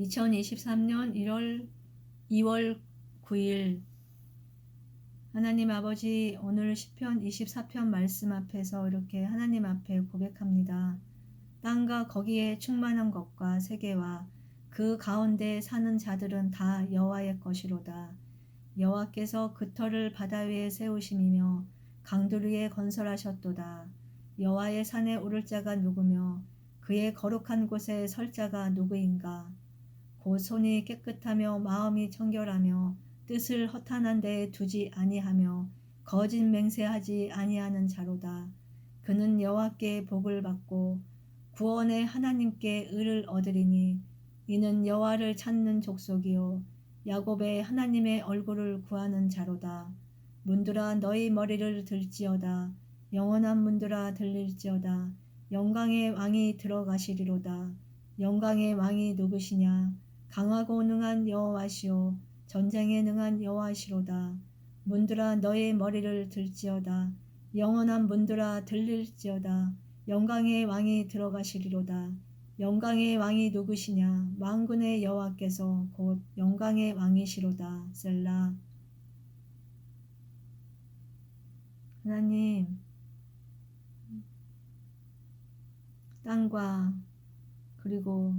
2023년 1월 2월 9일 하나님 아버지 오늘 시편 24편 말씀 앞에서 이렇게 하나님 앞에 고백합니다. 땅과 거기에 충만한 것과 세계와 그 가운데 사는 자들은 다 여호와의 것이로다. 여호와께서 그 터를 바다 위에 세우심이며 강들 위에 건설하셨도다. 여호와의 산에 오를 자가 누구며 그의 거룩한 곳에 설 자가 누구인가? 곧 손이 깨끗하며 마음이 청결하며 뜻을 허탄한 데에 두지 아니하며 거짓 맹세하지 아니하는 자로다. 그는 여호와께 복을 받고 구원의 하나님께 의를 얻으리니 이는 여호와를 찾는 족속이요 야곱의 하나님의 얼굴을 구하는 자로다. 문들아 너희 머리를 들지어다 영원한 문들아 들릴지어다 영광의 왕이 들어가시리로다. 영광의 왕이 누구시냐? 강하고 능한 여호와시오 전쟁에 능한 여호와시로다. 문들아 너의 머리를 들지어다. 영원한 문들아 들릴지어다. 영광의 왕이 들어가시리로다. 영광의 왕이 누구시냐? 왕군의 여호와께서 곧 영광의 왕이시로다. 셀라. 하나님, 땅과 그리고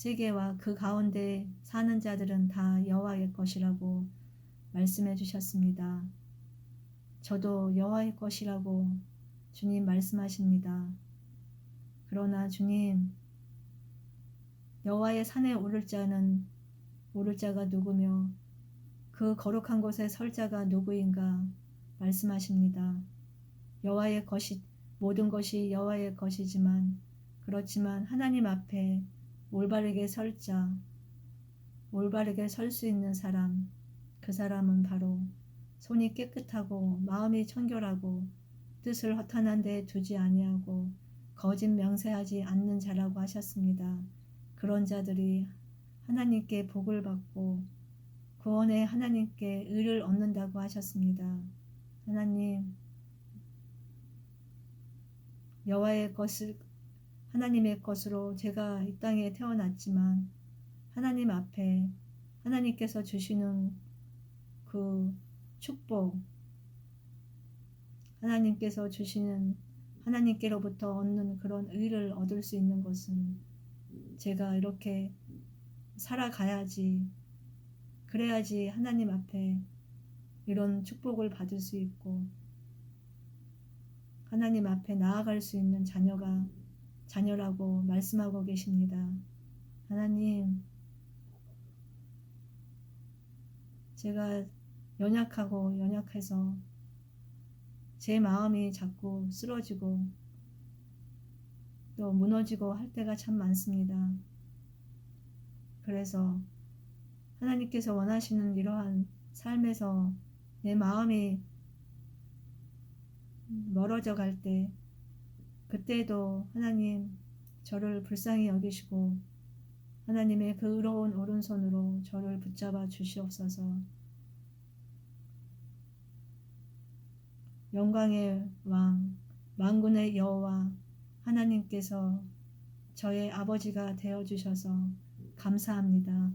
세계와 그 가운데 사는 자들은 다 여호와의 것이라고 말씀해 주셨습니다. 저도 여호와의 것이라고 주님 말씀하십니다. 그러나 주님 여호와의 산에 오를 자는 오를 자가 누구며 그 거룩한 곳에 설 자가 누구인가 말씀하십니다. 여호와의 것이 모든 것이 여호와의 것이지만 그렇지만 하나님 앞에 올바르게 설 자, 올바르게 설 수 있는 사람, 그 사람은 바로 손이 깨끗하고 마음이 청결하고 뜻을 허탄한 데 두지 아니하고 거짓 명세하지 않는 자라고 하셨습니다. 그런 자들이 하나님께 복을 받고 구원의 하나님께 의를 얻는다고 하셨습니다. 하나님 여호와의 것을 하나님의 것으로 제가 이 땅에 태어났지만 하나님 앞에 하나님께서 주시는 그 축복 하나님께서 주시는 하나님께로부터 얻는 그런 의를 얻을 수 있는 것은 제가 이렇게 살아가야지 그래야지 하나님 앞에 이런 축복을 받을 수 있고 하나님 앞에 나아갈 수 있는 자녀가 자녀라고 말씀하고 계십니다. 하나님, 제가 연약하고 연약해서 제 마음이 자꾸 쓰러지고 또 무너지고 할 때가 참 많습니다. 그래서 하나님께서 원하시는 이러한 삶에서 내 마음이 멀어져 갈 때 그때도 하나님 저를 불쌍히 여기시고 하나님의 그 의로운 오른손으로 저를 붙잡아 주시옵소서. 영광의 왕, 만군의 여호와 하나님께서 저의 아버지가 되어 주셔서 감사합니다.